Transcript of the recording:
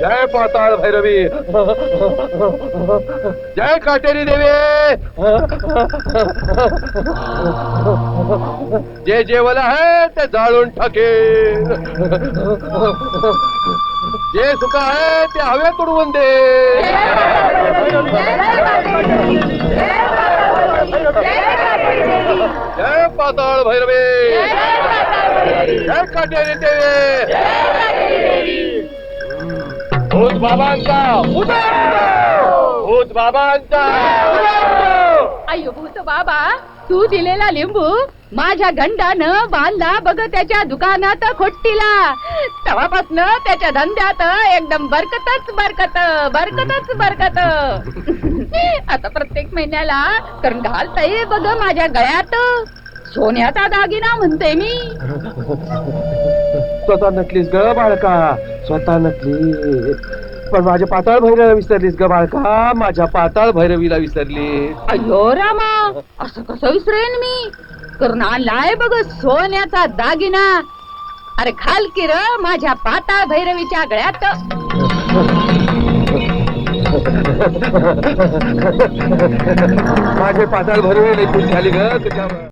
जय पाताळ भैरवी. जय काटेरी देवी. जे जेवल आहे ते जाळून टाके जे सुख आहे ते हवे तुडवून दे. जय पाताळ भैरवी. जय काटेरी देवी. भूत बाबांचा. भूत बाबांचा. भूत बाबा तू दिलेला लिंबू माझ्या गंडानं बांधला बघ त्याच्या दुकानात खोट्टीला. तवापासनं त्याच्या धंद्यात एकदम बरकतच बरकत बरकतच बरकत. आता प्रत्येक महिन्याला कारण घालताय बघ माझ्या गळ्यात. सोन्याचा दागिना म्हणते मी. स्वतः नटलीस ग बाळका स्वतः नटली पण माझ्या पाताळ भैरवीला विसरलीस ग बाळका माझ्या पाताळ भैरवीला विसरली अयो रामा असं कसं विसरेन मी? कारण आणलाय बघ सोन्याचा दागिना. अरे खाल की र माझ्या पाताळ भैरवीच्या गळ्यात. माझे पाताळ भैरवी खुश झाली ग तुझ्यावर.